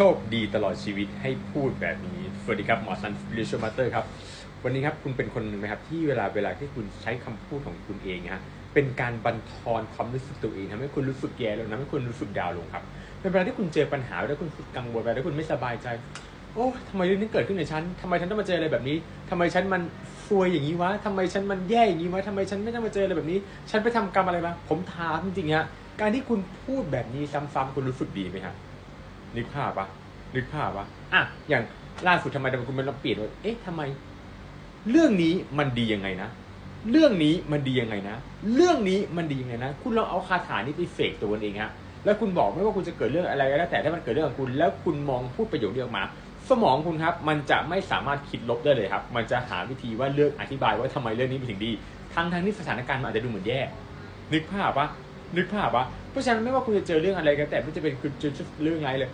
ชคดีตลอดชีวิตให้พูดแบบนี้ สวัสดีครับ หมอซันฟิลิชมาเตอร์ครับ วันนี้ครับคุณเป็นคนหนึ่งไหมครับที่เวลาเวลาที่คุณใช้คำพูดของคุณเองฮะเป็นการบันทอนความรู้สึกตัวเองทำให้คุณรู้สึกแย่ลงทำให้คุณรู้สึกดาวลงครับเป็นเวลาที่คุณเจอปัญหาแล้วคุณกกังวลไปแล้วคุณไม่สบายใจ โอ้ทำไมเรื่องนี้เกิดขึ้นในฉันทำไมฉันต้องมาเจออะไรแบบนี้ทำไมฉันมันซวยอย่างนี้วะทำไมฉันมันแย่อย่างนี้วะทำไมฉันไม่ต้องมาเจออะไรแบบนี้ ฉันไปทำกรรมอะไรมาผมถามจริงๆฮะการที่คุณพูดแบบนี้ซ้ำๆคุณรู้สึกดีไหมฮะ นึกภาพปะนึกภาพปะอะอย่างล่าสุดทำไมทำไมคุณมันเปลี่ยนว่าเอ๊ะทำไม เรื่องนี้มันดียังไงนะ เรื่องนี้มันดียังไงนะ เรื่องนี้มันดียังไงนะ คุณลองเอาคาถานี้ไปเสกตัวคุณเองฮะแล้วคุณบอกไม่ว่าคุณจะเกิดเรื่องอะไรก็แล้วแต่ถ้ามันเกิดเรื่องกับคุณ แล้วคุณมองพูดประโยคนี้ออกมา สมองคุณครับ มันจะไม่สามารถคิดลบได้เลยครับ มันจะหาวิธีว่าเลือกอธิบายว่าทำไมเรื่องนี้เป็นสิ่งดีทั้งทั้งที่สถานการณ์มันอาจจะดูเหมือนแย่นึกภาพปะ นึกภาพปะเพราะฉะนั้นไม่ว่าคุณจะเจอเรื่องอะไรก็แต่ไม่จะเป็นคุณจะเรื่องไรเลย